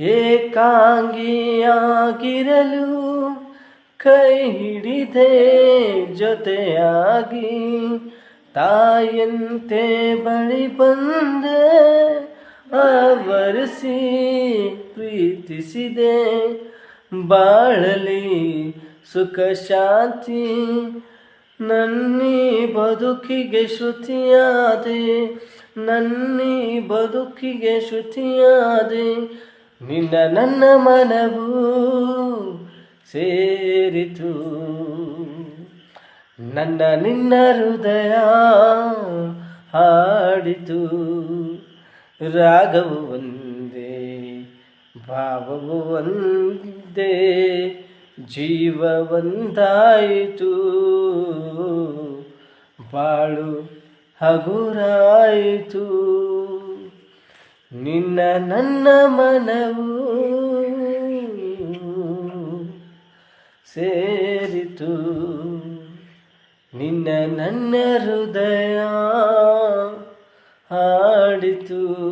ಏಕಾಂಗಿಯಾಗಿರಲು ಕೈ ಹಿಡಿದೆ ಜೊತೆಯಾಗಿ ತಾಯಂತೆ ಬಳಿ ಬಂದೆ, ಆವರಿಸಿ ಪ್ರೀತಿಸಿದೆ. ಬಾಳಲಿ ಸುಖ ಶಾಂತಿ, ನನ್ನಿ ಬದುಕಿಗೆ ಶ್ರುತಿಯಾದೆ, ನನ್ನಿ ಬದುಕಿಗೆ ಶ್ರುತಿಯಾದೆ ನಿನ್ನ ನನ್ನ ಮನವು ಸೇರಿತು. ನನ್ನ ನಿನ್ನ ಹೃದಯ ಹಾಡಿತು. ರಾಗವು ಒಂದೇ, ಭಾವವು ಒಂದೇ ಜೀವವಂತಾಯಿತು ಬಾಳು ಹಗುರಾಯಿತು. ನಿನ್ನ ನನ್ನ ಮನವು ಸೇರಿತು. ನಿನ್ನ ನನ್ನ ಹೃದಯ ಹಾಡಿತು.